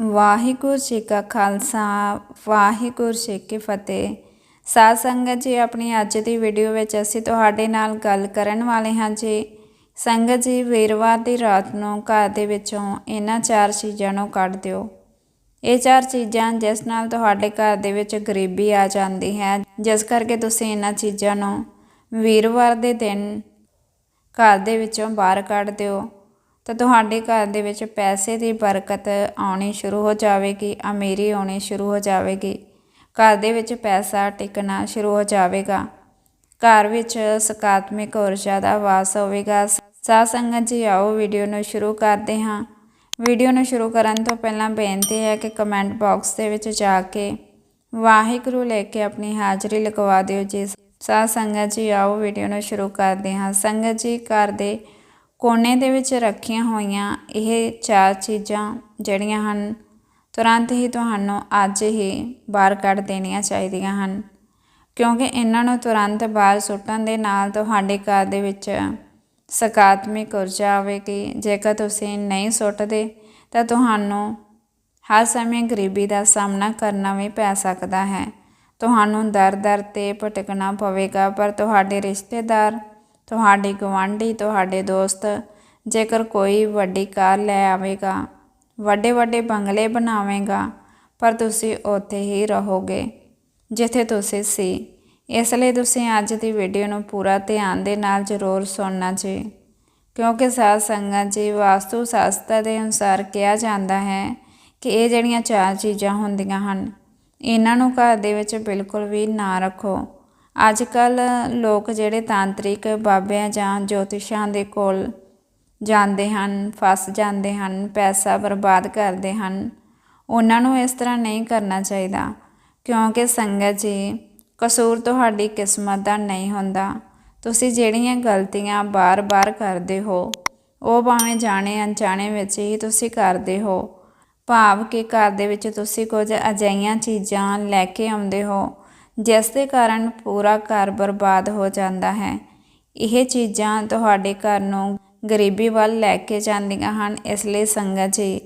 ਵਾਹਿਗੁਰੂ ਜੀ ਕਾ ਖਾਲਸਾ, ਵਾਹਿਗੁਰੂ ਜੀ ਕੀ ਫਤਿਹ। ਸਾਧ ਸੰਗਤ ਜੀ, ਆਪਣੀ ਅੱਜ ਦੀ ਵੀਡੀਓ ਵਿੱਚ ਅਸੀਂ ਤੁਹਾਡੇ ਨਾਲ ਗੱਲ ਕਰਨ ਵਾਲੇ ਹਾਂ ਜੀ। ਸੰਗਤ ਜੀ, ਵੀਰਵਾਰ ਦੀ ਰਾਤ ਨੂੰ ਘਰ ਦੇ ਵਿੱਚੋਂ ਇਹਨਾਂ ਚਾਰ ਚੀਜ਼ਾਂ ਨੂੰ ਕੱਢ ਦਿਓ। ਇਹ ਚਾਰ ਚੀਜ਼ਾਂ ਜਿਸ ਨਾਲ ਤੁਹਾਡੇ ਘਰ ਦੇ ਵਿੱਚ ਗਰੀਬੀ ਆ ਜਾਂਦੀ ਹੈ, ਜਿਸ ਕਰਕੇ ਤੁਸੀਂ ਇਹਨਾਂ ਚੀਜ਼ਾਂ ਨੂੰ ਵੀਰਵਾਰ ਦੇ ਦਿਨ ਘਰ ਦੇ ਵਿੱਚੋਂ ਬਾਹਰ ਕੱਢ ਦਿਓ। ਤਾਂ ਤੁਹਾਡੇ ਘਰ ਦੇ ਵਿੱਚ ਪੈਸੇ ਦੀ ਬਰਕਤ ਆਉਣੀ ਸ਼ੁਰੂ ਹੋ ਜਾਵੇਗੀ ਅਮੀਰੀ ਆਉਣੀ ਸ਼ੁਰੂ ਹੋ ਜਾਵੇਗੀ। ਘਰ ਦੇ ਵਿੱਚ ਪੈਸਾ ਟਿਕਣਾ ਸ਼ੁਰੂ ਹੋ ਜਾਵੇਗਾ। ਘਰ ਵਿੱਚ ਸਕਾਰਾਤਮਕ ਊਰਜਾ ਦਾ ਵਾਸ ਹੋਵੇਗਾ। ਸਾਧ ਸੰਗਤ ਜੀ, ਆਓ ਵੀਡੀਓ ਨੂੰ ਸ਼ੁਰੂ ਕਰਦੇ ਹਾਂ। ਵੀਡੀਓ ਨੂੰ ਸ਼ੁਰੂ ਕਰਨ ਤੋਂ ਪਹਿਲਾਂ ਬੇਨਤੀ ਹੈ ਕਿ ਕਮੈਂਟ ਬਾਕਸ ਦੇ ਵਿੱਚ ਜਾ ਕੇ ਵਾਹਿਗੁਰੂ ਲੈ ਕੇ ਆਪਣੀ ਹਾਜ਼ਰੀ ਲਗਵਾ ਦਿਓ ਜੀ। ਸਾਧ ਸੰਗਤ ਜੀ, ਆਓ ਵੀਡੀਓ ਨੂੰ ਸ਼ੁਰੂ ਕਰਦੇ ਹਾਂ। ਸੰਗਤ ਜੀ, ਘਰ ਦੇ ਕੋਨੇ ਦੇ ਵਿੱਚ ਰੱਖੀਆਂ ਹੋਈਆਂ ਇਹ ਚਾਰ ਚੀਜ਼ਾਂ ਜਿਹੜੀਆਂ ਹਨ, ਤੁਰੰਤ ਹੀ ਤੁਹਾਨੂੰ ਅੱਜ ਹੀ ਬਾਹਰ ਕੱਢ ਦੇਣੀਆਂ ਚਾਹੀਦੀਆਂ ਹਨ। ਕਿਉਂਕਿ ਇਹਨਾਂ ਨੂੰ ਤੁਰੰਤ ਬਾਹਰ ਸੁੱਟਣ ਦੇ ਨਾਲ ਤੁਹਾਡੇ ਘਰ ਦੇ ਵਿੱਚ ਸਕਾਰਾਤਮਕ ਊਰਜਾ ਆਵੇਗੀ। ਜੇਕਰ ਤੁਸੀਂ ਨਹੀਂ ਸੁੱਟਦੇ, ਤਾਂ ਤੁਹਾਨੂੰ ਹਰ ਸਮੇਂ ਗਰੀਬੀ ਦਾ ਸਾਹਮਣਾ ਕਰਨਾ ਵੀ ਪੈ ਸਕਦਾ ਹੈ। ਤੁਹਾਨੂੰ ਦਰ-ਦਰ ਤੇ ਭਟਕਣਾ ਪਵੇਗਾ, ਪਰ ਤੁਹਾਡੇ ਰਿਸ਼ਤੇਦਾਰ ਤੁਹਾਡੇ ਗਵਾਂਢੀ ਤੁਹਾਡੇ ਦੋਸਤ, ਜੇਕਰ ਕੋਈ ਵੱਡੀ ਕਾਰ ਲੈ ਆਵੇਗਾ, ਵੱਡੇ ਵੱਡੇ ਬੰਗਲੇ ਬਣਾਵੇਗਾ, ਪਰ ਤੁਸੀਂ ਉੱਥੇ ਹੀ ਰਹੋਗੇ, ਜਿੱਥੇ ਤੁਸੀਂ ਸੀ। ਇਸ ਲਈ ਤੁਸੀਂ ਅੱਜ ਦੀ ਵੀਡੀਓ ਨੂੰ ਪੂਰਾ ਧਿਆਨ ਦੇ ਨਾਲ ਜ਼ਰੂਰ ਸੁਣਨਾ ਜੀ, ਕਿਉਂਕਿ ਸਾਧ ਸੰਗਤ ਜੀ ਵਾਸਤੂ ਸ਼ਾਸਤਰ ਦੇ ਅਨੁਸਾਰ ਕਿਹਾ ਜਾਂਦਾ ਹੈ ਕਿ ਇਹ ਜਿਹੜੀਆਂ ਚਾਰ ਚੀਜ਼ਾਂ ਹੁੰਦੀਆਂ ਹਨ, ਇਹਨਾਂ ਨੂੰ ਘਰ ਦੇ ਵਿੱਚ ਬਿਲਕੁਲ ਵੀ ਨਾ ਰੱਖੋ। ਅੱਜ ਕੱਲ੍ਹ ਲੋਕ ਜਿਹੜੇ ਤਾਂਤਰਿਕ ਬਾਬਿਆਂ ਜਾਂ ਜੋਤਿਸ਼ਾਂ ਦੇ ਕੋਲ ਜਾਂਦੇ ਹਨ, ਫਸ ਜਾਂਦੇ ਹਨ, ਪੈਸਾ ਬਰਬਾਦ ਕਰਦੇ ਹਨ, ਉਹਨਾਂ ਨੂੰ ਇਸ ਤਰ੍ਹਾਂ ਨਹੀਂ ਕਰਨਾ ਚਾਹੀਦਾ। ਕਿਉਂਕਿ ਸੰਗਤ ਜੀ, ਕਸੂਰ ਤੁਹਾਡੀ ਕਿਸਮਤ ਦਾ ਨਹੀਂ ਹੁੰਦਾ। ਤੁਸੀਂ ਜਿਹੜੀਆਂ ਗਲਤੀਆਂ ਬਾਰ-ਬਾਰ ਕਰਦੇ ਹੋ, ਉਹ ਭਾਵੇਂ ਜਾਣੇ ਅਣਜਾਣੇ ਵਿੱਚ ਹੀ ਤੁਸੀਂ ਕਰਦੇ ਹੋ, ਭਾਵ ਕਿ ਘਰ ਦੇ ਵਿੱਚ ਤੁਸੀਂ ਕੁਝ ਅਜਈਆਂ ਚੀਜ਼ਾਂ ਲੈ ਕੇ ਆਉਂਦੇ ਹੋ ਜਿਸ ਦੇ ਕਾਰਨ ਪੂਰਾ ਘਰ ਬਰਬਾਦ ਹੋ ਜਾਂਦਾ ਹੈ। ਇਹ ਚੀਜ਼ਾਂ ਤੁਹਾਡੇ ਘਰ ਨੂੰ ਗਰੀਬੀ ਵੱਲ ਲੈ ਕੇ ਜਾਂਦੀਆਂ ਹਨ, ਇਸ ਲਈ ਸੰਗਤ ਜੀ,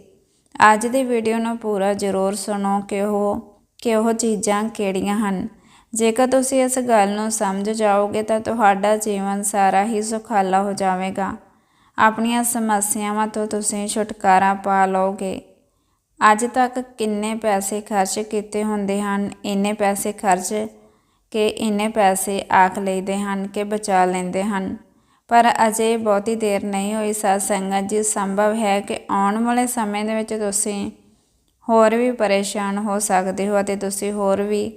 ਅੱਜ ਦੀ ਵੀਡੀਓ ਨੂੰ ਪੂਰਾ ਜ਼ਰੂਰ ਸੁਣੋ ਕਿ ਉਹ ਕਿ ਉਹ ਚੀਜ਼ਾਂ ਕਿਹੜੀਆਂ ਹਨ। ਜੇਕਰ ਤੁਸੀਂ ਇਸ ਗੱਲ ਨੂੰ ਸਮਝ ਜਾਓਗੇ ਤਾਂ ਤੁਹਾਡਾ ਜੀਵਨ ਸਾਰਾ ਹੀ ਸੁਖਾਲਾ ਹੋ ਜਾਵੇਗਾ। ਆਪਣੀਆਂ ਸਮੱਸਿਆਵਾਂ ਤੋਂ ਤੁਸੀਂ ਛੁਟਕਾਰਾ ਪਾ ਲਓਗੇ। ਅੱਜ ਤੱਕ ਕਿੰਨੇ ਪੈਸੇ ਖਰਚ ਕੀਤੇ ਹੁੰਦੇ ਹਨ? ਇੰਨੇ ਪੈਸੇ ਖਰਚ ਕੇ ਇੰਨੇ ਪੈਸੇ ਆਖ ਲਈਦੇ ਹਨ ਕਿ ਬਚਾ ਲੈਂਦੇ ਹਨ। ਪਰ ਅਜੇ ਬਹੁਤੀ ਦੇਰ ਨਹੀਂ ਹੋਈ ਸਾਧ ਸੰਗਤ ਜੀ ਸੰਭਵ ਹੈ ਕਿ ਆਉਣ ਵਾਲੇ ਸਮੇਂ ਦੇ ਵਿੱਚ ਤੁਸੀਂ ਹੋਰ ਵੀ ਪਰੇਸ਼ਾਨ ਹੋ ਸਕਦੇ ਹੋ ਅਤੇ ਤੁਸੀਂ ਹੋਰ ਵੀ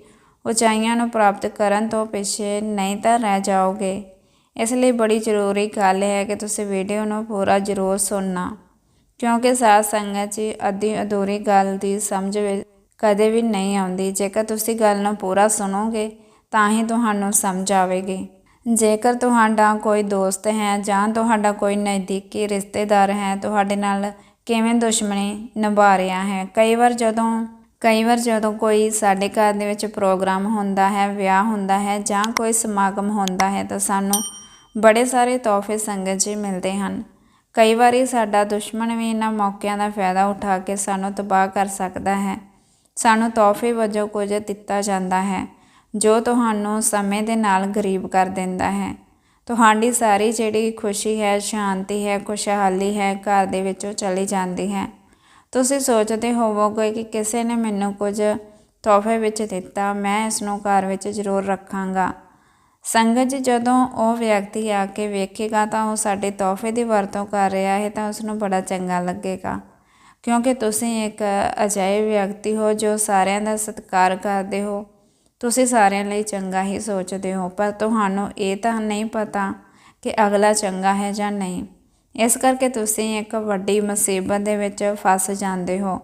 ਉਚਾਈਆਂ ਨੂੰ ਪ੍ਰਾਪਤ ਕਰਨ ਤੋਂ ਪਿੱਛੇ ਨਹੀਂ ਤਾਂ ਰਹਿ ਜਾਓਗੇ। ਇਸ ਲਈ ਬੜੀ ਜ਼ਰੂਰੀ ਗੱਲ ਹੈ ਕਿ ਤੁਸੀਂ ਵੀਡੀਓ ਨੂੰ ਪੂਰਾ ਜ਼ਰੂਰ ਸੁਣਨਾ। ਕਿਉਂਕਿ ਸਾਧ ਸੰਗਤ ਜੀ ਅੱਧੀ ਅਧੂਰੀ ਗੱਲ ਦੀ ਸਮਝ ਕਦੇ ਵੀ ਨਹੀਂ ਆਉਂਦੀ। ਜੇਕਰ ਤੁਸੀਂ ਗੱਲ ਨੂੰ ਪੂਰਾ ਸੁਣੋਗੇ, ਤਾਂ ਹੀ ਤੁਹਾਨੂੰ ਸਮਝ ਆਵੇਗੀ। ਜੇਕਰ ਤੁਹਾਡਾ ਕੋਈ ਦੋਸਤ ਹੈ ਜਾਂ ਤੁਹਾਡਾ ਕੋਈ ਨਜ਼ਦੀਕੀ ਰਿਸ਼ਤੇਦਾਰ ਹੈ, ਤੁਹਾਡੇ ਨਾਲ ਕਿਵੇਂ ਦੁਸ਼ਮਣੀ ਨਿਭਾ ਰਿਹਾ ਹੈ? ਕਈ ਵਾਰ ਜਦੋਂ, ਕਈ ਵਾਰ ਜਦੋਂ ਕੋਈ ਸਾਡੇ ਘਰ ਦੇ ਵਿੱਚ ਪ੍ਰੋਗਰਾਮ ਹੁੰਦਾ ਹੈ, ਵਿਆਹ ਹੁੰਦਾ ਹੈ ਜਾਂ ਕੋਈ ਸਮਾਗਮ ਹੁੰਦਾ ਹੈ, ਤਾਂ ਸਾਨੂੰ ਬੜੇ ਸਾਰੇ ਤੋਹਫੇ ਸੰਗਤ ਜੀ ਮਿਲਦੇ ਹਨ। ਕਈ ਵਾਰੀ ਸਾਡਾ ਦੁਸ਼ਮਣ ਵੀ ਇਹਨਾਂ ਮੌਕਿਆਂ ਦਾ ਫਾਇਦਾ ਉਠਾ ਕੇ ਸਾਨੂੰ ਤਬਾਹ ਕਰ ਸਕਦਾ ਹੈ। ਸਾਨੂੰ ਤੋਹਫੇ ਵਜੋਂ ਕੁਝ ਦਿੱਤਾ ਜਾਂਦਾ ਹੈ, ਜੋ ਤੁਹਾਨੂੰ ਸਮੇਂ ਦੇ ਨਾਲ ਗਰੀਬ ਕਰ ਦਿੰਦਾ ਹੈ। ਤੁਹਾਡੀ ਸਾਰੀ ਜਿਹੜੀ ਖੁਸ਼ੀ ਹੈ, ਸ਼ਾਂਤੀ ਹੈ, ਖੁਸ਼ਹਾਲੀ ਹੈ, ਘਰ ਦੇ ਵਿੱਚੋਂ ਚਲੀ ਜਾਂਦੀ ਹੈ। ਤੁਸੀਂ ਸੋਚਦੇ ਹੋਵੋਗੇ ਕਿ ਕਿਸੇ ਨੇ ਮੈਨੂੰ ਕੁਝ ਤੋਹਫੇ ਵਿੱਚ ਦਿੱਤਾ, ਮੈਂ ਇਸ ਨੂੰ ਘਰ ਵਿੱਚ ਜ਼ਰੂਰ ਰੱਖਾਂਗਾ। ਸੰਗਤ ਜੀ ਜਦੋਂ ਉਹ ਵਿਅਕਤੀ ਆ ਕੇ ਵੇਖੇਗਾ ਤਾਂ ਉਹ ਸਾਡੇ ਤੋਹਫੇ ਦੀ ਵਰਤੋਂ ਕਰ ਰਿਹਾ ਹੈ ਤਾਂ ਉਸ ਨੂੰ ਬੜਾ ਚੰਗਾ ਲੱਗੇਗਾ। ਕਿਉਂਕਿ ਤੁਸੀਂ ਇੱਕ ਅਜਿਹੇ ਵਿਅਕਤੀ ਹੋ ਜੋ ਸਾਰਿਆਂ ਦਾ ਸਤਿਕਾਰ ਕਰਦੇ ਹੋ। ਤੁਸੀਂ ਸਾਰਿਆਂ ਲਈ ਚੰਗਾ ਹੀ ਸੋਚਦੇ ਹੋ, ਪਰ ਤੁਹਾਨੂੰ ਇਹ ਤਾਂ ਨਹੀਂ ਪਤਾ ਕਿ ਅਗਲਾ ਚੰਗਾ ਹੈ ਜਾਂ ਨਹੀਂ। ਇਸ ਕਰਕੇ ਤੁਸੀਂ ਇੱਕ ਵੱਡੀ ਮੁਸੀਬਤ ਦੇ ਵਿੱਚ ਫਸ ਜਾਂਦੇ ਹੋ,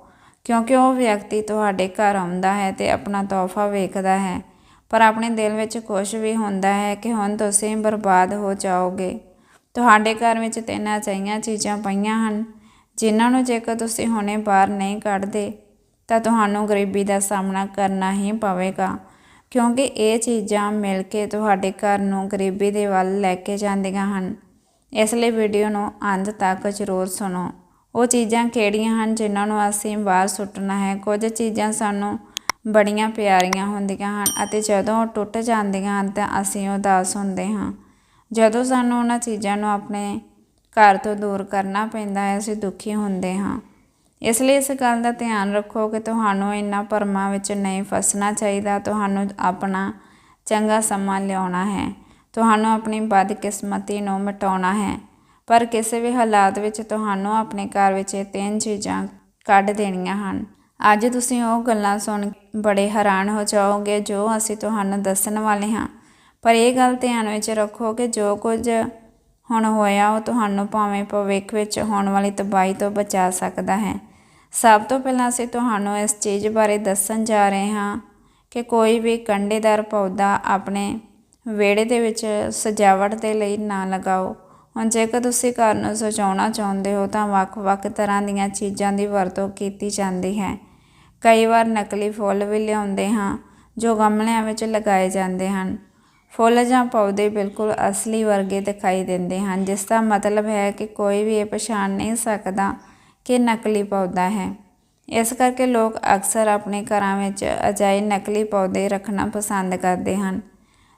ਕਿਉਂਕਿ ਉਹ ਵਿਅਕਤੀ ਤੁਹਾਡੇ ਘਰ ਆਉਂਦਾ ਹੈ ਤੇ ਆਪਣਾ ਤੋਹਫਾ ਵੇਖਦਾ ਹੈ। ਪਰ ਆਪਣੇ ਦਿਲ ਵਿੱਚ ਕੁਝ ਵੀ ਹੁੰਦਾ ਹੈ ਕਿ ਹੁਣ ਤੁਸੀਂ ਬਰਬਾਦ ਹੋ ਜਾਓਗੇ। ਤੁਹਾਡੇ ਘਰ ਵਿੱਚ ਤਿੰਨ ਚਾਹੀਆਂ ਚੀਜ਼ਾਂ ਪਈਆਂ ਹਨ, ਜਿਨ੍ਹਾਂ ਨੂੰ ਜੇਕਰ ਤੁਸੀਂ ਹੁਣੇ ਬਾਹਰ ਨਹੀਂ ਕੱਢਦੇ, ਤਾਂ ਤੁਹਾਨੂੰ ਗਰੀਬੀ ਦਾ ਸਾਹਮਣਾ ਕਰਨਾ ਹੀ ਪਵੇਗਾ। ਕਿਉਂਕਿ ਇਹ ਚੀਜ਼ਾਂ ਮਿਲ ਕੇ ਤੁਹਾਡੇ ਘਰ ਨੂੰ ਗਰੀਬੀ ਦੇ ਵੱਲ ਲੈ ਕੇ ਜਾਂਦੀਆਂ ਹਨ। ਇਸ ਲਈ ਵੀਡੀਓ ਨੂੰ ਅੰਤ ਤੱਕ ਜ਼ਰੂਰ ਸੁਣੋ। ਉਹ ਚੀਜ਼ਾਂ ਕਿਹੜੀਆਂ ਹਨ, ਜਿਨ੍ਹਾਂ ਨੂੰ ਅਸੀਂ ਬਾਹਰ ਸੁੱਟਣਾ ਹੈ? ਕੁਝ ਚੀਜ਼ਾਂ ਸਾਨੂੰ ਬੜੀਆਂ ਪਿਆਰੀਆਂ ਹੁੰਦੀਆਂ ਹਨ ਅਤੇ ਜਦੋਂ ਉਹ ਟੁੱਟ ਜਾਂਦੀਆਂ ਹਨ ਤਾਂ ਅਸੀਂ ਉਦਾਸ ਹੁੰਦੇ ਹਾਂ। ਜਦੋਂ ਸਾਨੂੰ ਉਹਨਾਂ ਚੀਜ਼ਾਂ ਨੂੰ ਆਪਣੇ ਘਰ ਤੋਂ ਦੂਰ ਕਰਨਾ ਪੈਂਦਾ ਹੈ, ਅਸੀਂ ਦੁਖੀ ਹੁੰਦੇ ਹਾਂ। ਇਸ ਲਈ ਇਸ ਗੱਲ ਦਾ ਧਿਆਨ ਰੱਖੋ ਕਿ ਤੁਹਾਨੂੰ ਇੰਨਾ ਭਰਮਾਂ ਵਿੱਚ ਨਹੀਂ ਫਸਣਾ ਚਾਹੀਦਾ। ਤੁਹਾਨੂੰ ਆਪਣਾ ਚੰਗਾ ਸਮਾਂ ਲਿਆਉਣਾ ਹੈ। ਤੁਹਾਨੂੰ ਆਪਣੀ ਬਦਕਿਸਮਤੀ ਨੂੰ ਮਿਟਾਉਣਾ ਹੈ। ਪਰ ਕਿਸੇ ਵੀ ਹਾਲਾਤ ਵਿੱਚ ਤੁਹਾਨੂੰ ਆਪਣੇ ਘਰ ਵਿੱਚ ਇਹ ਤਿੰਨ ਚੀਜ਼ਾਂ ਕੱਢ ਦੇਣੀਆਂ ਹਨ। ਅੱਜ ਤੁਸੀਂ ਉਹ ਗੱਲਾਂ ਸੁਣ ਬੜੇ ਹੈਰਾਨ ਹੋ ਜਾਓਗੇ ਜੋ ਅਸੀਂ ਤੁਹਾਨੂੰ ਦੱਸਣ ਵਾਲੇ ਹਾਂ। ਪਰ ਇਹ ਗੱਲ ਧਿਆਨ ਵਿੱਚ ਰੱਖੋ ਕਿ ਜੋ ਕੁਝ ਹੁਣ ਹੋਇਆ ਉਹ ਤੁਹਾਨੂੰ ਭਾਵੇਂ ਭਵਿੱਖ ਵਿੱਚ ਹੋਣ ਵਾਲੀ ਤਬਾਹੀ ਤੋਂ ਬਚਾ ਸਕਦਾ ਹੈ। ਸਭ ਤੋਂ ਪਹਿਲਾਂ ਅਸੀਂ ਤੁਹਾਨੂੰ ਇਸ ਚੀਜ਼ ਬਾਰੇ ਦੱਸਣ ਜਾ ਰਹੇ ਹਾਂ ਕਿ ਕੋਈ ਵੀ ਕੰਡੇਦਾਰ ਪੌਦਾ ਆਪਣੇ ਵਿਹੜੇ ਦੇ ਵਿੱਚ ਸਜਾਵਟ ਦੇ ਲਈ ਨਾ ਲਗਾਓ। ਹੁਣ ਜੇਕਰ ਤੁਸੀਂ ਘਰ ਨੂੰ ਸਜਾਉਣਾ ਚਾਹੁੰਦੇ ਹੋ ਤਾਂ ਵੱਖ-ਵੱਖ ਤਰ੍ਹਾਂ ਦੀਆਂ ਚੀਜ਼ਾਂ ਦੀ ਵਰਤੋਂ ਕੀਤੀ ਜਾਂਦੀ ਹੈ। ਕਈ ਵਾਰ ਨਕਲੀ ਫੁੱਲ ਵੀ ਲਿਆਉਂਦੇ ਹਾਂ, ਜੋ ਗਮਲਿਆਂ ਵਿੱਚ ਲਗਾਏ ਜਾਂਦੇ ਹਨ। ਫੁੱਲ ਜਾਂ ਪੌਦੇ ਬਿਲਕੁਲ ਅਸਲੀ ਵਰਗੇ ਦਿਖਾਈ ਦਿੰਦੇ ਹਨ, ਜਿਸ ਦਾ ਮਤਲਬ ਹੈ ਕਿ ਕੋਈ ਵੀ ਇਹ ਪਛਾਣ ਨਹੀਂ ਸਕਦਾ ਕਿ ਨਕਲੀ ਪੌਦਾ ਹੈ। ਇਸ ਕਰਕੇ ਲੋਕ ਅਕਸਰ ਆਪਣੇ ਘਰਾਂ ਵਿੱਚ ਅਜਾਈ ਨਕਲੀ ਪੌਦੇ ਰੱਖਣਾ ਪਸੰਦ ਕਰਦੇ ਹਨ।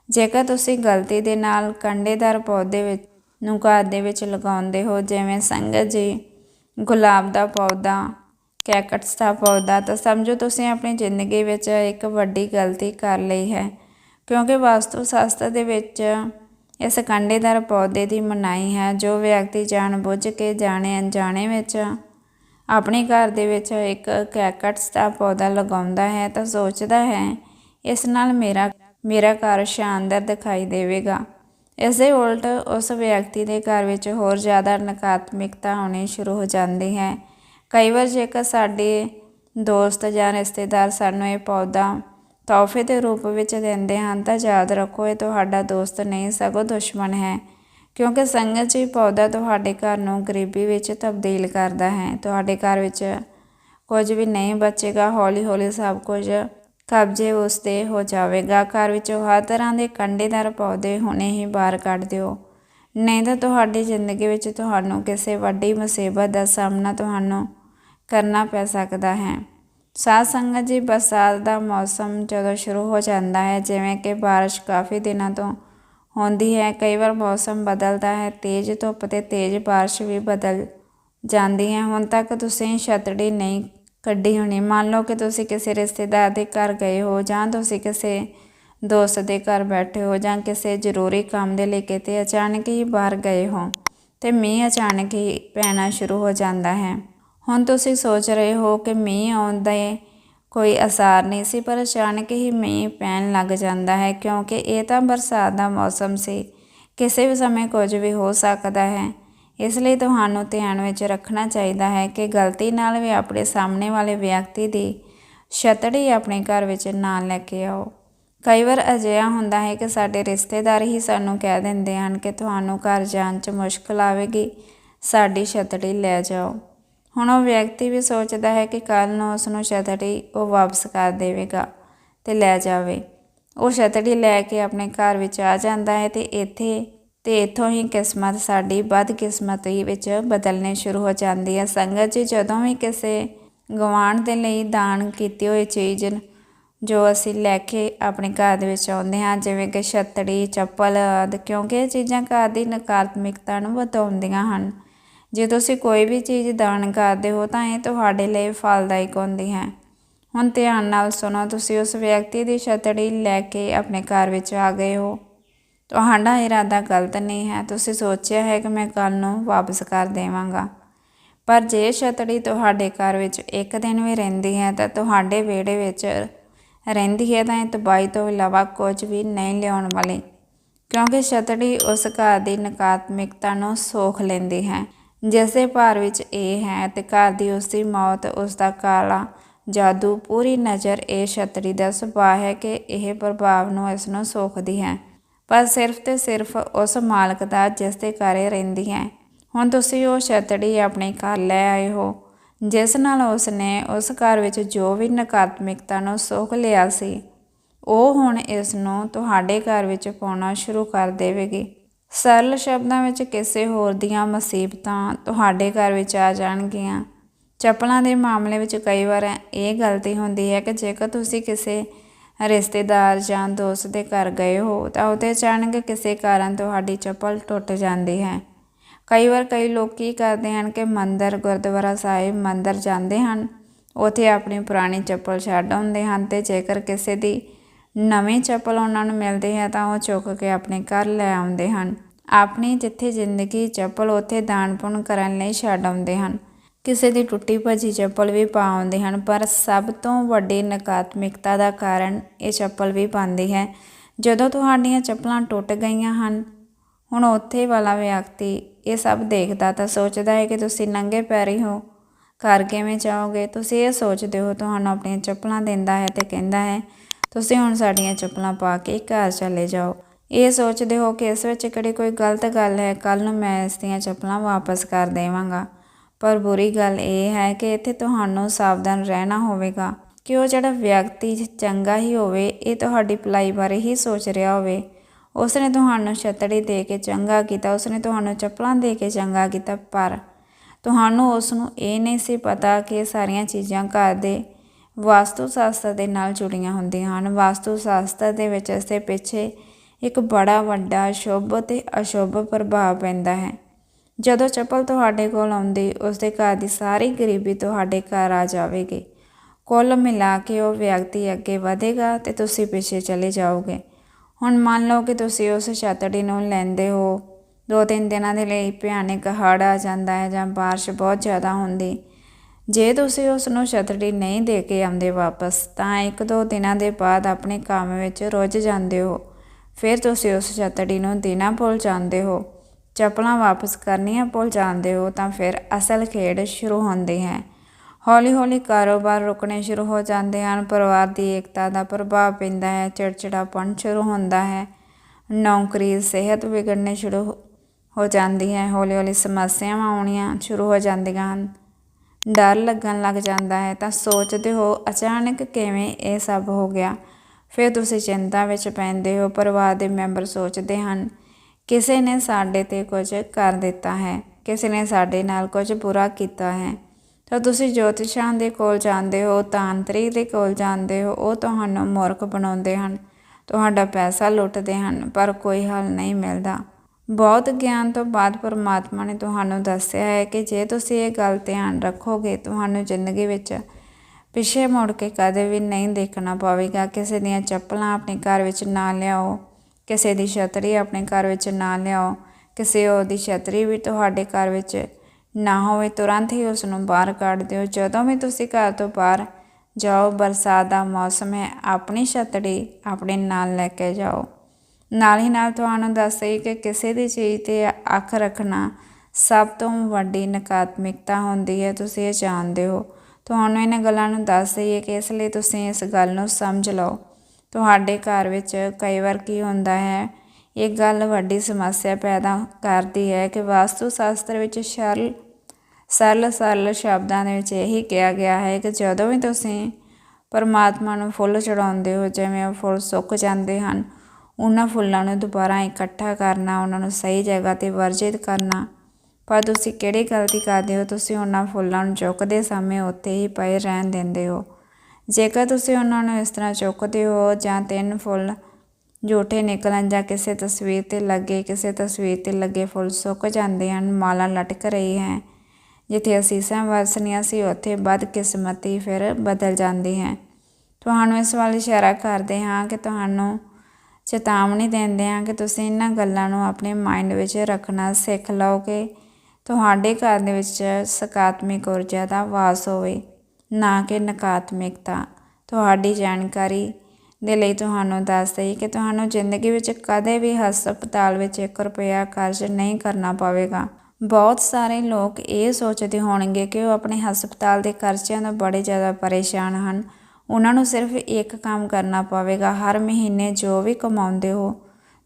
ਜੇਕਰ ਤੁਸੀਂ ਗਲਤੀ ਦੇ ਨਾਲ ਕੰਡੇਦਾਰ ਪੌਦੇ ਵਿੱਚ, ਨੂੰ ਘਰ ਦੇ ਵਿੱਚ ਲਗਾਉਂਦੇ ਹੋ, ਜਿਵੇਂ ਸੰਗਤ ਜੀ, ਗੁਲਾਬ ਦਾ ਪੌਦਾ ਕੈਕਟਸ ਦਾ ਪੌਦਾ ਤਾਂ ਸਮਝੋ ਤੁਸੀਂ ਆਪਣੀ ਜ਼ਿੰਦਗੀ ਵਿੱਚ ਇੱਕ ਵੱਡੀ ਗਲਤੀ ਕਰ ਲਈ ਹੈ। ਕਿਉਂਕਿ ਵਾਸਤੂ ਸ਼ਾਸਤਰ ਦੇ ਵਿੱਚ ਇਸ ਕੰਡੇਦਾਰ ਪੌਦੇ ਦੀ ਮਨਾਈ ਹੈ। ਜੋ ਵਿਅਕਤੀ ਜਾਣਬੁੱਝ ਕੇ ਜਾਣੇ ਅਣਜਾਣੇ ਵਿੱਚ ਆਪਣੇ ਘਰ ਦੇ ਵਿੱਚ ਇੱਕ ਕੈਕਟਸ ਦਾ ਪੌਦਾ ਲਗਾਉਂਦਾ ਹੈ, ਤਾਂ ਸੋਚਦਾ ਹੈ, ਇਸ ਨਾਲ ਮੇਰਾ ਮੇਰਾ ਘਰ ਸ਼ਾਨਦਾਰ ਦਿਖਾਈ ਦੇਵੇਗਾ। ਇਸ ਦੇ ਉਲਟ ਉਸ ਵਿਅਕਤੀ ਦੇ ਘਰ ਵਿੱਚ ਹੋਰ ਜ਼ਿਆਦਾ ਨਕਾਰਾਤਮਕਤਾ ਆਉਣੀ ਸ਼ੁਰੂ ਹੋ ਜਾਂਦੀ ਹੈ। ਕਈ ਵਾਰ ਜੇਕਰ ਸਾਡੇ ਦੋਸਤ ਜਾਂ ਰਿਸ਼ਤੇਦਾਰ ਸਾਨੂੰ ਇਹ ਪੌਦਾ ਤੋਹਫੇ ਦੇ ਰੂਪ ਵਿੱਚ ਦਿੰਦੇ ਹਨ, ਤਾਂ ਯਾਦ ਰੱਖੋ ਇਹ ਤੁਹਾਡਾ ਦੋਸਤ ਨਹੀਂ, ਸਗੋਂ ਦੁਸ਼ਮਣ ਹੈ। ਕਿਉਂਕਿ ਸੰਗਤ ਜੀ ਪੌਦਾ ਤੁਹਾਡੇ ਘਰ ਨੂੰ ਗਰੀਬੀ ਵਿੱਚ ਤਬਦੀਲ ਕਰਦਾ ਹੈ। ਤੁਹਾਡੇ ਘਰ ਵਿੱਚ ਕੁਝ ਵੀ ਨਹੀਂ ਬਚੇਗਾ ਹੌਲੀ ਹੌਲੀ ਸਭ ਕੁਝ ਕਬਜ਼ੇ ਉਸ ਤੇ ਹੋ ਜਾਵੇਗਾ। ਘਰ ਵਿੱਚੋਂ ਹਰ ਤਰ੍ਹਾਂ ਦੇ ਕੰਡੇਦਾਰ ਪੌਦੇ ਹੁਣੇ ਹੀ ਬਾਹਰ ਕੱਢ ਦਿਓ। ਨਹੀਂ ਤਾਂ ਤੁਹਾਡੀ ਜ਼ਿੰਦਗੀ ਵਿੱਚ ਤੁਹਾਨੂੰ ਕਿਸੇ ਵੱਡੀ ਮੁਸੀਬਤ ਦਾ ਸਾਹਮਣਾ ਤੁਹਾਨੂੰ ਕਰਨਾ ਪੈ ਸਕਦਾ ਹੈ। ਸਾਧ ਸੰਗਤ ਜੀ, ਬਰਸਾਤ ਦਾ ਮੌਸਮ ਜਦੋਂ ਸ਼ੁਰੂ ਹੋ ਜਾਂਦਾ ਹੈ, ਜਿਵੇਂ ਕਿ ਬਾਰਿਸ਼ ਕਾਫੀ ਦਿਨਾਂ ਤੋਂ ਹੁੰਦੀ ਹੈ, ਕਈ ਵਾਰ ਮੌਸਮ ਬਦਲਦਾ ਹੈ, ਤੇਜ਼ ਧੁੱਪ ਤੇ ਤੇਜ਼ ਬਾਰਿਸ਼ ਵੀ ਬਦਲ ਜਾਂਦੀ ਹੈ। ਹੁਣ ਤੱਕ ਤੁਸੀਂ ਛਤੜੀ ਨਹੀਂ ਕੱਢੀ ਹੋਣੀ। ਮੰਨ ਲਓ ਕਿ ਤੁਸੀਂ ਕਿਸੇ ਰਿਸ਼ਤੇਦਾਰ ਦੇ ਘਰ ਗਏ ਹੋ ਜਾਂ ਤੁਸੀਂ ਕਿਸੇ ਦੋਸਤ ਦੇ ਘਰ ਬੈਠੇ ਹੋ ਜਾਂ ਕਿਸੇ ਜ਼ਰੂਰੀ ਕੰਮ ਦੇ ਲਈ ਕਿਤੇ ਅਚਾਨਕ ਹੀ ਬਾਹਰ ਗਏ ਹੋ, ਤੇ ਮੀਂਹ ਅਚਾਨਕ ਹੀ ਪੈਣਾ ਸ਼ੁਰੂ ਹੋ ਜਾਂਦਾ ਹੈ। ਹੁਣ ਤੁਸੀਂ ਸੋਚ ਰਹੇ ਹੋ ਕਿ ਮੀਂਹ ਆਉਣ ਦਾ ਕੋਈ ਅਸਾਰ ਨਹੀਂ ਸੀ, ਪਰ ਅਚਾਨਕ ਹੀ ਮੀਂਹ ਪੈਣ ਲੱਗ ਜਾਂਦਾ ਹੈ, ਕਿਉਂਕਿ ਇਹ ਤਾਂ ਬਰਸਾਤ ਦਾ ਮੌਸਮ ਸੀ। ਕਿਸੇ ਵੀ ਸਮੇਂ ਕੁਝ ਵੀ ਹੋ ਸਕਦਾ ਹੈ। ਇਸ ਲਈ ਤੁਹਾਨੂੰ ਧਿਆਨ ਵਿੱਚ ਰੱਖਣਾ ਚਾਹੀਦਾ ਹੈ ਕਿ ਗਲਤੀ ਨਾਲ ਵੀ ਆਪਣੇ ਸਾਹਮਣੇ ਵਾਲੇ ਵਿਅਕਤੀ ਦੀ ਛਤੜੀ ਆਪਣੇ ਘਰ ਵਿੱਚ ਨਾ ਲੈ ਕੇ ਆਓ। ਕਈ ਵਾਰ ਅਜਿਹਾ ਹੁੰਦਾ ਹੈ ਕਿ ਸਾਡੇ ਰਿਸ਼ਤੇਦਾਰ ਹੀ ਸਾਨੂੰ ਕਹਿ ਦਿੰਦੇ ਹਨ ਕਿ ਤੁਹਾਨੂੰ ਘਰ ਜਾਣ 'ਚ ਮੁਸ਼ਕਲ ਆਵੇਗੀ, ਸਾਡੀ ਛਤੜੀ ਲੈ ਜਾਓ। ਹੁਣ ਉਹ ਵਿਅਕਤੀ ਵੀ ਸੋਚਦਾ ਹੈ ਕਿ ਕੱਲ ਨੂੰ ਉਸ ਨੂੰ ਛਤੜੀ ਉਹ ਵਾਪਸ ਕਰ ਦੇਵੇਗਾ ਤੇ ਲੈ ਜਾਵੇ। ਉਹ ਛਤੜੀ ਲੈ ਕੇ ਆਪਣੇ ਘਰ ਵਿੱਚ ਆ ਜਾਂਦਾ ਹੈ ਤੇ ਇੱਥੇ, ਤੇ ਇਥੋਂ ਹੀ ਕਿਸਮਤ ਸਾਡੀ ਬਦਕਿਸਮਤੀ ਵਿੱਚ ਬਦਲਣੇ ਸ਼ੁਰੂ ਹੋ ਜਾਂਦੀ ਹੈ। ਸੰਗਤ ਜੀ, ਜਦੋਂ ਵੀ ਕਿਸੇ ਗਵਾਣ ਦੇ ਲਈ ਦਾਨ ਕੀਤੀ ਹੋਈ ਚੀਜ਼ ਜੋ ਅਸੀਂ ਲੈ ਕੇ ਆਪਣੇ ਘਰ ਦੇ ਵਿੱਚ ਆਉਂਦੇ ਹਾਂ, ਜਿਵੇਂ ਕਿ ਛਤੜੀ ਚੱਪਲ ਆਦਿ, ਕਿਉਂਕਿ ਇਹ ਚੀਜ਼ਾਂ ਘਰ ਦੀ ਨਕਾਰਾਤਮਕਤਾ ਨੂੰ ਵਧਾਉਂਦੀਆਂ ਹਨ। ਜੇ ਤੁਸੀਂ ਕੋਈ ਵੀ ਚੀਜ਼ ਦਾਨ ਕਰਦੇ ਹੋ ਤਾਂ ਇਹ ਤੁਹਾਡੇ ਲਈ ਫਲਦਾਇਕ ਹੁੰਦੀ ਹੈ। ਹੁਣ ਧਿਆਨ ਨਾਲ ਸੁਣੋ, ਤੁਸੀਂ ਉਸ ਵਿਅਕਤੀ ਦੀ ਛਤੜੀ ਲੈ ਕੇ ਆਪਣੇ ਘਰ ਵਿੱਚ ਆ ਗਏ ਹੋ। ਤੁਹਾਡਾ ਇਰਾਦਾ ਗਲਤ ਨਹੀਂ ਹੈ। ਤੁਸੀਂ ਸੋਚਿਆ ਹੈ ਕਿ ਮੈਂ ਕੱਲ ਨੂੰ ਵਾਪਸ ਕਰ ਦੇਵਾਂਗਾ। ਪਰ ਜੇ ਛਤੜੀ ਤੁਹਾਡੇ ਘਰ ਵਿੱਚ ਇੱਕ ਦਿਨ ਵੀ ਰਹਿੰਦੀ ਹੈ ਤਾਂ ਤੁਹਾਡੇ ਵਿਹੜੇ ਵਿੱਚ ਰਹਿੰਦੀ ਹੈ ਤਾਂ ਇਹ ਤਬਾਈ ਤੋਂ ਇਲਾਵਾ ਕੁਝ ਵੀ ਨਹੀਂ ਲਿਆਉਣ ਵਾਲੀ। ਕਿਉਂਕਿ ਛਤੜੀ ਉਸ ਘਰ ਦੀ ਨਕਾਰਾਤਮਕਤਾ ਨੂੰ ਸੋਖ ਲੈਂਦੀ ਹੈ। ਜਿਸ ਦੇ ਭਾਰ ਵਿੱਚ ਇਹ ਹੈ ਤੇ ਘਰ ਦੀ ਉਸ ਦੀ ਮੌਤ ਉਸ ਦਾ ਕਾਲਾ ਜਾਦੂ ਪੂਰੀ ਨਜ਼ਰ ਇਹ ਛਤੜੀ ਦਾ ਸੁਭਾਅ ਹੈ ਕਿ ਇਹ ਪ੍ਰਭਾਵ ਨੂੰ ਇਸ ਨੂੰ ਸੋਖਦੀ ਹੈ। ਪਰ ਸਿਰਫ ਤੇ ਸਿਰਫ ਉਸ ਮਾਲਕ ਦਾ ਜਿਸ ਦੇ ਘਰੇ ਰਹਿੰਦੀ ਹੈ। ਹੁਣ ਤੁਸੀਂ ਉਹ ਛਤੜੀ ਆਪਣੇ ਘਰ ਲੈ ਆਏ ਹੋ, ਜਿਸ ਨਾਲ ਉਸ ਨੇ ਉਸ ਘਰ ਵਿੱਚ ਜੋ ਵੀ ਨਕਾਰਾਤਮਕਤਾ ਨੂੰ ਸੋਖ ਲਿਆ ਸੀ, ਉਹ ਹੁਣ ਇਸ ਨੂੰ ਤੁਹਾਡੇ ਘਰ ਵਿੱਚ ਪਾਉਣਾ ਸ਼ੁਰੂ ਕਰ ਦੇਵੇਗੀ। ਸਰਲ ਸ਼ਬਦਾਂ ਵਿੱਚ ਕਿਸੇ ਹੋਰ ਦੀਆਂ ਮੁਸੀਬਤਾਂ ਤੁਹਾਡੇ ਘਰ ਵਿੱਚ ਆ ਜਾਣਗੀਆਂ। ਚੱਪਲਾਂ ਦੇ ਮਾਮਲੇ ਵਿੱਚ ਕਈ ਵਾਰ ਇਹ ਗਲਤੀ ਹੁੰਦੀ ਹੈ ਕਿ ਜੇਕਰ ਤੁਸੀਂ ਕਿਸੇ ਰਿਸ਼ਤੇਦਾਰ ਜਾਂ ਦੋਸਤ ਦੇ ਘਰ ਗਏ ਹੋ, ਤਾਂ ਉਹਦੇ ਅਚਾਨਕ ਕਿਸੇ ਕਾਰਨ ਤੁਹਾਡੀ ਚੱਪਲ ਟੁੱਟ ਜਾਂਦੀ ਹੈ। ਕਈ ਵਾਰ ਕਈ ਲੋਕ ਕੀ ਕਰਦੇ ਹਨ ਕਿ ਮੰਦਰ, ਗੁਰਦੁਆਰਾ ਸਾਹਿਬ ਮੰਦਰ ਜਾਂਦੇ ਹਨ। ਉੱਥੇ ਆਪਣੀ ਪੁਰਾਣੀ ਚੱਪਲ ਛੱਡ ਆਉਂਦੇ ਹਨ ਤੇ ਜੇਕਰ ਕਿਸੇ ਦੀ ਨਵੀਂ ਚੱਪਲ ਉਹਨਾਂ ਨੂੰ ਮਿਲਦੀ ਹੈ ਤਾਂ ਉਹ ਚੁੱਕ ਕੇ ਆਪਣੇ ਘਰ ਲੈ ਆਉਂਦੇ ਹਨ। ਆਪਣੀ ਜਿੱਥੇ ਜ਼ਿੰਦਗੀ ਚੱਪਲ ਉੱਥੇ ਦਾਨ ਪੁੰਨ ਕਰਨ ਲਈ ਛੱਡ ਆਉਂਦੇ ਹਨ। ਕਿਸੇ ਦੀ ਟੁੱਟੀ ਭੱਜੀ ਚੱਪਲ ਵੀ ਪਾ ਆਉਂਦੇ ਹਨ, ਪਰ ਸਭ ਤੋਂ ਵੱਡੀ ਨਕਾਰਾਤਮਕਤਾ ਦਾ ਕਾਰਨ ਇਹ ਚੱਪਲ ਵੀ ਪਾਉਂਦੀ ਹੈ। ਜਦੋਂ ਤੁਹਾਡੀਆਂ ਚੱਪਲਾਂ ਟੁੱਟ ਗਈਆਂ ਹਨ, ਹੁਣ ਉੱਥੇ ਵਾਲਾ ਵਿਅਕਤੀ ਇਹ ਸਭ ਦੇਖਦਾ ਤਾਂ ਸੋਚਦਾ ਹੈ ਕਿ ਤੁਸੀਂ ਨੰਗੇ ਪੈਰੀ ਹੋ, ਘਰ ਕਿਵੇਂ ਜਾਓਗੇ? ਤੁਸੀਂ ਇਹ ਸੋਚਦੇ ਹੋ, ਤੁਹਾਨੂੰ ਆਪਣੀਆਂ ਚੱਪਲਾਂ ਦਿੰਦਾ ਹੈ ਤੇ ਕਹਿੰਦਾ ਹੈ ਤੁਸੀਂ ਹੁਣ ਸਾਡੀਆਂ ਚੱਪਲਾਂ ਪਾ ਕੇ ਘਰ ਚਲੇ ਜਾਓ। ਇਹ ਸੋਚਦੇ ਹੋ ਕਿ ਇਸ ਵਿੱਚ ਕਿਹੜੀ ਕੋਈ ਗਲਤ ਗੱਲ ਹੈ ਕੱਲ ਨੂੰ ਮੈਂ ਇਸ ਦੀਆਂ ਚੱਪਲਾਂ ਵਾਪਸ ਕਰ ਦੇਵਾਂਗਾ। ਪਰ ਬੁਰੀ ਗੱਲ ਇਹ ਹੈ ਕਿ ਇੱਥੇ ਤੁਹਾਨੂੰ ਸਾਵਧਾਨ ਰਹਿਣਾ ਹੋਵੇਗਾ ਕਿ ਉਹ ਜਿਹੜਾ ਵਿਅਕਤੀ ਚੰਗਾ ਹੀ ਹੋਵੇ, ਇਹ ਤੁਹਾਡੀ ਭਲਾਈ ਬਾਰੇ ਹੀ ਸੋਚ ਰਿਹਾ ਹੋਵੇ। ਉਸਨੇ ਤੁਹਾਨੂੰ ਛਤੜੀ ਦੇ ਕੇ ਚੰਗਾ ਕੀਤਾ, ਉਸਨੇ ਤੁਹਾਨੂੰ ਚੱਪਲਾਂ ਦੇ ਕੇ ਚੰਗਾ ਕੀਤਾ, ਪਰ ਤੁਹਾਨੂੰ ਉਸ ਨੂੰ ਇਹ ਨਹੀਂ ਸੀ ਪਤਾ ਕਿ ਸਾਰੀਆਂ ਚੀਜ਼ਾਂ ਘਰ ਦੇ ਵਾਸਤੂ ਸ਼ਾਸਤਰ ਦੇ ਨਾਲ ਜੁੜੀਆਂ ਹੁੰਦੀਆਂ ਹਨ। ਵਾਸਤੂ ਸ਼ਾਸਤਰ ਦੇ ਵਿੱਚ ਇਸ ਦੇ ਪਿੱਛੇ ਇੱਕ ਬੜਾ ਵੱਡਾ ਸ਼ੁਭ ਅਤੇ ਅਸ਼ੁਭ ਪ੍ਰਭਾਵ ਪੈਂਦਾ ਹੈ। ਜਦੋਂ ਚੱਪਲ ਤੁਹਾਡੇ ਕੋਲ ਆਉਂਦੀ ਉਸ ਦੇ ਘਰ ਦੀ ਸਾਰੀ ਗਰੀਬੀ ਤੁਹਾਡੇ ਘਰ ਆ ਜਾਵੇਗੀ। ਕੁੱਲ ਮਿਲਾ ਕੇ ਉਹ ਵਿਅਕਤੀ ਅੱਗੇ ਵਧੇਗਾ ਤੇ ਤੁਸੀਂ ਪਿੱਛੇ ਚਲੇ ਜਾਓਗੇ। ਹੁਣ ਮੰਨ ਲਓ ਕਿ ਤੁਸੀਂ ਉਸ ਛਤੜੀ ਨੂੰ ਲੈਂਦੇ ਹੋ। ਦੋ ਤਿੰਨ ਦਿਨਾਂ ਦੇ ਲਈ ਭਿਆਨਕ ਹੜ੍ਹ ਆ ਜਾਂਦਾ ਹੈ ਜਾਂ ਬਾਰਿਸ਼ ਬਹੁਤ ਜ਼ਿਆਦਾ ਹੁੰਦੀ। ਜੇ ਤੁਸੀਂ ਉਸ ਨੂੰ ਛਤੜੀ ਨਹੀਂ ਦੇ ਕੇ ਆਉਂਦੇ ਵਾਪਸ, ਤਾਂ ਇੱਕ ਦੋ ਦਿਨਾਂ ਦੇ ਬਾਅਦ ਆਪਣੇ ਕੰਮ ਵਿੱਚ ਰੁੱਝ ਜਾਂਦੇ ਹੋ। ਫਿਰ ਤੁਸੀਂ ਉਸ ਛਤੜੀ ਨੂੰ ਦੇਣਾ ਭੁੱਲ ਜਾਂਦੇ ਹੋ। ਚੱਪਲਾਂ ਵਾਪਸ ਕਰਨੀਆਂ ਭੁੱਲ ਜਾਂਦੇ ਹੋ, ਤਾਂ ਫਿਰ ਅਸਲ ਖੇਡ ਸ਼ੁਰੂ ਹੁੰਦੀ ਹੈ। ਹੌਲੀ-ਹੌਲੀ ਕਾਰੋਬਾਰ ਰੁਕਣੇ ਸ਼ੁਰੂ ਹੋ ਜਾਂਦੇ ਹਨ। ਪਰਿਵਾਰ ਦੀ ਏਕਤਾ ਦਾ ਪ੍ਰਭਾਵ ਪੈਂਦਾ ਹੈ, ਚਿੜਚਿੜਾਪਣ ਸ਼ੁਰੂ ਹੁੰਦਾ ਹੈ। ਨੌਕਰੀ, ਸਿਹਤ ਵਿਗੜਨੇ ਸ਼ੁਰੂ ਹੋ ਜਾਂਦੀ ਹੈ। ਹੌਲੀ-ਹੌਲੀ ਸਮੱਸਿਆਵਾਂ ਆਉਣੀਆਂ ਸ਼ੁਰੂ ਹੋ ਜਾਂਦੀਆਂ ਹਨ। ਡਰ ਲੱਗਣ ਲੱਗ ਜਾਂਦਾ ਹੈ, ਤਾਂ ਸੋਚਦੇ ਹੋ ਅਚਾਨਕ ਕਿਵੇਂ ਇਹ ਸਭ ਹੋ ਗਿਆ? ਫਿਰ ਤੁਸੀਂ ਚਿੰਤਾ ਵਿੱਚ ਪੈਂਦੇ ਹੋ, ਪਰਿਵਾਰ ਦੇ ਮੈਂਬਰ ਸੋਚਦੇ ਹਨ, ਕਿਸੇ ਨੇ ਸਾਡੇ ਤੇ ਕੁਝ ਕਰ ਦਿੱਤਾ ਹੈ, ਕਿਸੇ ਨੇ ਸਾਡੇ ਨਾਲ ਕੁਝ ਬੁਰਾ ਕੀਤਾ ਹੈ। ਤਾਂ ਤੁਸੀਂ ਜੋਤਿਸ਼ਾਂ ਦੇ ਕੋਲ ਜਾਂਦੇ ਹੋ, ਤਾਂਤਰਿਕ ਦੇ ਕੋਲ ਜਾਂਦੇ ਹੋ, ਉਹ ਤੁਹਾਨੂੰ ਮੂਰਖ ਬਣਾਉਂਦੇ ਹਨ, ਤੁਹਾਡਾ ਪੈਸਾ ਲੁੱਟਦੇ ਹਨ, ਪਰ ਕੋਈ ਹੱਲ ਨਹੀਂ ਮਿਲਦਾ। ਬਹੁਤ ਗਿਆਨ ਤੋਂ ਬਾਅਦ ਪਰਮਾਤਮਾ ਨੇ ਤੁਹਾਨੂੰ ਦੱਸਿਆ ਹੈ ਕਿ ਜੇ ਤੁਸੀਂ ਇਹ ਗੱਲ ਧਿਆਨ ਰੱਖੋਗੇ, ਤੁਹਾਨੂੰ ਜ਼ਿੰਦਗੀ ਵਿੱਚ ਪਿੱਛੇ ਮੁੜ ਕੇ ਕਦੇ ਵੀ ਨਹੀਂ ਦੇਖਣਾ ਪਵੇਗਾ। ਕਿਸੇ ਦੀਆਂ ਚੱਪਲਾਂ ਆਪਣੇ ਘਰ ਵਿੱਚ ਨਾ ਲਿਆਓ, ਕਿਸੇ ਦੀ ਛਤਰੀ ਆਪਣੇ ਘਰ ਵਿੱਚ ਨਾ ਲਿਆਓ, ਕਿਸੇ ਹੋਰ ਦੀ ਛਤਰੀ ਵੀ ਤੁਹਾਡੇ ਘਰ ਵਿੱਚ ਨਾ ਹੋਵੇ, ਤੁਰੰਤ ਹੀ ਉਸ ਨੂੰ ਬਾਹਰ ਕੱਢ ਦਿਓ। ਜਦੋਂ ਵੀ ਤੁਸੀਂ ਘਰ ਤੋਂ ਬਾਹਰ ਜਾਓ, ਬਰਸਾਤ ਦਾ ਮੌਸਮ ਹੈ, ਆਪਣੀ ਛਤਰੀ ਆਪਣੇ ਨਾਲ ਲੈ ਕੇ ਜਾਓ। ਨਾਲ ਹੀ ਨਾਲ ਤੁਹਾਨੂੰ ਦੱਸ ਦਈਏ ਕਿ ਕਿਸੇ ਦੀ ਚੀਜ਼ ਤੇ ਅੱਖ ਰੱਖਣਾ ਸਭ ਤੋਂ ਵੱਡੀ ਨਕਾਰਾਤਮਕਤਾ ਹੁੰਦੀ ਹੈ, ਤੁਸੀਂ ਇਹ ਜਾਣਦੇ ਹੋ। ਤੁਹਾਨੂੰ ਇਹਨਾਂ ਗੱਲਾਂ ਨੂੰ ਦੱਸ ਦਈਏ ਕਿ ਇਸ ਲਈ ਤੁਸੀਂ ਇਸ ਗੱਲ ਨੂੰ ਸਮਝ ਲਓ। ਤੁਹਾਡੇ ਘਰ ਵਿੱਚ ਕਈ ਵਾਰ ਕੀ ਹੁੰਦਾ ਹੈ, ਇਹ ਗੱਲ ਵੱਡੀ ਸਮੱਸਿਆ ਪੈਦਾ ਕਰਦੀ ਹੈ ਕਿ ਵਾਸਤੂ ਸ਼ਾਸਤਰ ਵਿੱਚ ਸਰਲ ਸਰਲ ਸਰਲ ਸ਼ਬਦਾਂ ਦੇ ਵਿੱਚ ਇਹੀ ਕਿਹਾ ਗਿਆ ਹੈ ਕਿ ਜਦੋਂ ਵੀ ਤੁਸੀਂ ਪਰਮਾਤਮਾ ਨੂੰ ਫੁੱਲ ਚੜਾਉਂਦੇ ਹੋ, ਜਿਵੇਂ ਉਹ ਫੁੱਲ ਸੁੱਕ ਜਾਂਦੇ ਹਨ ਉਹਨਾਂ ਫੁੱਲਾਂ ਨੂੰ ਦੁਬਾਰਾ ਇਕੱਠਾ ਕਰਨਾ, ਉਹਨਾਂ ਨੂੰ ਸਹੀ ਜਗ੍ਹਾ ਤੇ ਵਰਜਿਤ ਕਰਨਾ। ਪਰ ਤੁਸੀਂ ਕਿਹੜੀ ਗਲਤੀ ਕਰਦੇ ਹੋ? ਤੁਸੀਂ ਉਹਨਾਂ ਫੁੱਲਾਂ ਨੂੰ ਚੁੱਕਦੇ ਸਮੇਂ ਉੱਥੇ ਹੀ ਪਏ ਰਹਿਣ ਦਿੰਦੇ ਹੋ। ਜੇਕਰ ਤੁਸੀਂ ਉਹਨਾਂ ਨੂੰ ਇਸ ਤਰ੍ਹਾਂ ਚੁੱਕਦੇ ਹੋ ਜਾਂ ਤਿੰਨ ਫੁੱਲ ਝੂਠੇ ਨਿਕਲਣ ਜਾਂ ਕਿਸੇ ਤਸਵੀਰ ਤੇ ਲੱਗੇ, ਕਿਸੇ ਤਸਵੀਰ ਤੇ ਲੱਗੇ ਫੁੱਲ ਸੁੱਕ ਜਾਂਦੇ ਹਨ, ਮਾਲਾ ਲਟਕ ਰਹੀ ਹੈ, ਜਿੱਥੇ ਅਸੀਸਾਂ ਵਰਸਨੀਆਂ ਸੀ, ਉੱਥੇ ਬਦਕਿਸਮਤੀ ਫਿਰ ਬਦਲ ਜਾਂਦੀ ਹੈ। ਤੁਹਾਨੂੰ ਇਸ ਵੱਲ ਇਸ਼ਾਰਾ ਕਰਦੇ ਹਾਂ ਕਿ ਤੁਹਾਨੂੰ ਚੇਤਾਵਨੀ ਦਿੰਦੇ ਹਾਂ ਕਿ ਤੁਸੀਂ ਇਹਨਾਂ ਗੱਲਾਂ ਨੂੰ ਆਪਣੇ ਮਾਈਂਡ ਵਿੱਚ ਰੱਖਣਾ ਸਿੱਖ ਲਓ ਕਿ ਤੁਹਾਡੇ ਘਰ ਦੇ ਵਿੱਚ ਸਕਾਰਾਤਮਕ ਊਰਜਾ ਦਾ ਵਾਸ ਹੋਵੇ, ਨਾ ਕਿ ਨਕਾਰਾਤਮਕਤਾ। ਤੁਹਾਡੀ ਜਾਣਕਾਰੀ ਦੇ ਲਈ ਤੁਹਾਨੂੰ ਦੱਸ ਦਈ ਕਿ ਤੁਹਾਨੂੰ ਜ਼ਿੰਦਗੀ ਵਿੱਚ ਕਦੇ ਵੀ ਹਸਪਤਾਲ ਵਿੱਚ 1 ਰੁਪਿਆ ਖਰਚ ਨਹੀਂ ਕਰਨਾ ਪਵੇਗਾ। ਬਹੁਤ ਸਾਰੇ ਲੋਕ ਇਹ ਸੋਚਦੇ ਹੋਣਗੇ ਕਿ ਉਹ ਆਪਣੇ ਹਸਪਤਾਲ ਦੇ ਖਰਚਿਆਂ ਤੋਂ ਬੜੇ ਜ਼ਿਆਦਾ ਪਰੇਸ਼ਾਨ ਹਨ। ਉਹਨਾਂ ਨੂੰ ਸਿਰਫ ਇੱਕ ਕੰਮ ਕਰਨਾ ਪਵੇਗਾ, ਹਰ ਮਹੀਨੇ ਜੋ ਵੀ ਕਮਾਉਂਦੇ ਹੋ,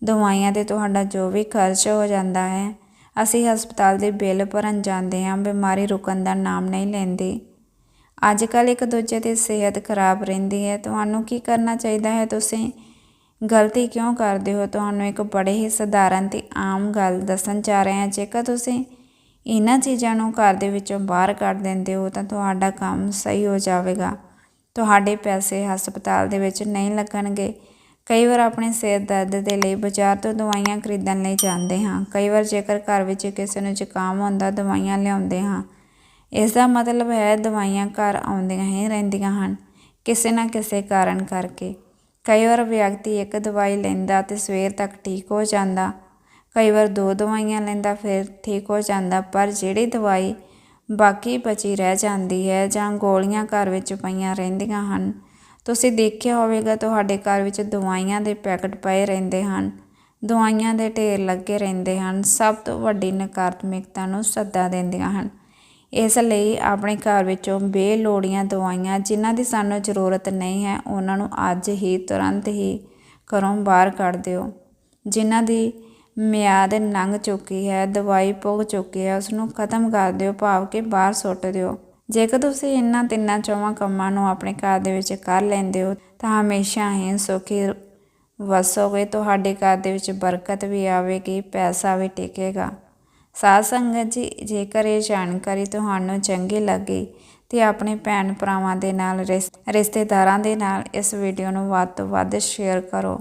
ਦਵਾਈਆਂ ਤੇ ਤੁਹਾਡਾ ਜੋ ਵੀ ਖਰਚ ਹੋ ਜਾਂਦਾ ਹੈ, ਅਸੀਂ ਹਸਪਤਾਲ ਦੇ ਬਿੱਲ ਭਰਨ ਜਾਂਦੇ ਹਾਂ, ਬਿਮਾਰੀ ਰੁਕਣ ਦਾ ਨਾਮ ਨਹੀਂ ਲੈਂਦੀ। ਅੱਜ ਕੱਲ ਇੱਕ ਦੂਜੇ ਦੀ ਸਿਹਤ ਖਰਾਬ ਰਹਿੰਦੀ ਹੈ। ਤੁਹਾਨੂੰ ਕੀ ਕਰਨਾ ਚਾਹੀਦਾ ਹੈ? ਤੁਸੀਂ ਗਲਤੀ ਕਿਉਂ ਕਰਦੇ ਹੋ? ਤੁਹਾਨੂੰ ਇੱਕ ਬੜੇ ਹੀ ਸਧਾਰਨ ਤੇ ਆਮ ਗੱਲ ਦੱਸਣ ਜਾ ਰਹੇ ਹਾਂ। ਜੇਕਰ ਤੁਸੀਂ ਇਹਨਾਂ ਚੀਜ਼ਾਂ ਨੂੰ ਘਰ ਦੇ ਵਿੱਚੋਂ ਬਾਹਰ ਕੱਢ ਦਿੰਦੇ ਹੋ, ਤਾਂ ਤੁਹਾਡਾ ਕੰਮ ਸਹੀ ਹੋ ਜਾਵੇਗਾ। ਤੁਹਾਡੇ ਪੈਸੇ ਹਸਪਤਾਲ ਦੇ ਵਿੱਚ ਨਹੀਂ ਲੱਗਣਗੇ। ਕਈ ਵਾਰ ਆਪਣੇ ਸਿਰ ਦਰਦ ਦੇ ਲਈ ਬਾਜ਼ਾਰ ਤੋਂ ਦਵਾਈਆਂ ਖਰੀਦਣ ਲਈ ਜਾਂਦੇ ਹਾਂ। ਕਈ ਵਾਰ ਜੇਕਰ ਘਰ ਵਿੱਚ ਕਿਸੇ ਨੂੰ ਜ਼ੁਕਾਮ ਹੁੰਦਾ, ਦਵਾਈਆਂ ਲਿਆਉਂਦੇ ਹਾਂ। ਇਸ ਦਾ ਮਤਲਬ ਹੈ ਦਵਾਈਆਂ ਘਰ ਆਉਂਦੀਆਂ ਹੀ ਰਹਿੰਦੀਆਂ ਹਨ, ਕਿਸੇ ਨਾ ਕਿਸੇ ਕਾਰਨ ਕਰਕੇ। ਕਈ ਵਾਰ ਵਿਅਕਤੀ ਇੱਕ ਦਵਾਈ ਲੈਂਦਾ ਤੇ ਸਵੇਰ ਤੱਕ ਠੀਕ ਹੋ ਜਾਂਦਾ। ਕਈ ਵਾਰ ਦੋ ਦਵਾਈਆਂ ਲੈਂਦਾ, ਫਿਰ ਠੀਕ ਹੋ ਜਾਂਦਾ। ਪਰ ਜਿਹੜੀ ਦਵਾਈ ਬਾਕੀ ਬਚੀ ਰਹਿ ਜਾਂਦੀ ਹੈ ਜਾਂ ਗੋਲੀਆਂ ਘਰ ਵਿੱਚ ਪਈਆਂ ਰਹਿੰਦੀਆਂ ਹਨ। ਤੁਸੀਂ ਦੇਖਿਆ ਹੋਵੇਗਾ ਤੁਹਾਡੇ ਘਰ ਵਿੱਚ ਦਵਾਈਆਂ ਦੇ ਪੈਕਟ ਪਏ ਰਹਿੰਦੇ ਹਨ। ਦਵਾਈਆਂ ਦੇ ਢੇਰ ਲੱਗੇ ਰਹਿੰਦੇ ਹਨ। ਸਭ ਤੋਂ ਵੱਡੀ ਨਕਾਰਾਤਮਕਤਾ ਨੂੰ ਸੱਦਾ ਦਿੰਦੀਆਂ ਹਨ। ਇਸ ਲਈ ਆਪਣੇ ਘਰ ਵਿੱਚੋਂ ਬੇਲੋੜੀਆਂ ਦਵਾਈਆਂ ਜਿਨ੍ਹਾਂ ਦੀ ਸਾਨੂੰ ਜ਼ਰੂਰਤ ਨਹੀਂ ਹੈ, ਉਹਨਾਂ ਨੂੰ ਅੱਜ ਹੀ ਤੁਰੰਤ ਹੀ ਘਰੋਂ ਬਾਹਰ ਕੱਢ ਦਿਓ। ਜਿਨ੍ਹਾਂ ਦੀ ਮਿਆਦ ਲੰਘ ਚੁੱਕੀ ਹੈ, ਦਵਾਈ ਪੁੱਗ ਚੁੱਕੀ ਹੈ ਉਸ ਨੂੰ ਖਤਮ ਕਰ ਦਿਓ, ਭਾਵ ਕਿ ਬਾਹਰ ਸੁੱਟ ਦਿਓ। ਜੇਕਰ ਤੁਸੀਂ ਇਹਨਾਂ ਤਿੰਨਾਂ ਚੌਵਾਂ ਕੰਮਾਂ ਨੂੰ ਆਪਣੇ ਘਰ ਦੇ ਵਿੱਚ ਕਰ ਲੈਂਦੇ ਹੋ, ਤਾਂ ਹਮੇਸ਼ਾ ਹੀ ਸੁਖੀ ਵਸੋਗੇ, ਤੁਹਾਡੇ ਘਰ ਦੇ ਵਿੱਚ ਬਰਕਤ ਵੀ ਆਵੇਗੀ, ਪੈਸਾ ਵੀ ਟਿਕੇਗਾ। ਸਾਧ ਸੰਗਤ ਜੀ, ਜੇਕਰ ਇਹ ਜਾਣਕਾਰੀ ਤੁਹਾਨੂੰ ਚੰਗੀ ਲੱਗੀ, ਤੇ ਆਪਣੇ ਭੈਣ ਭਰਾਵਾਂ ਦੇ ਨਾਲ, ਰਿਸ- ਰਿਸ਼ਤੇਦਾਰਾਂ ਦੇ ਨਾਲ ਇਸ ਵੀਡੀਓ ਨੂੰ ਵੱਧ ਤੋਂ ਵੱਧ ਸ਼ੇਅਰ ਕਰੋ।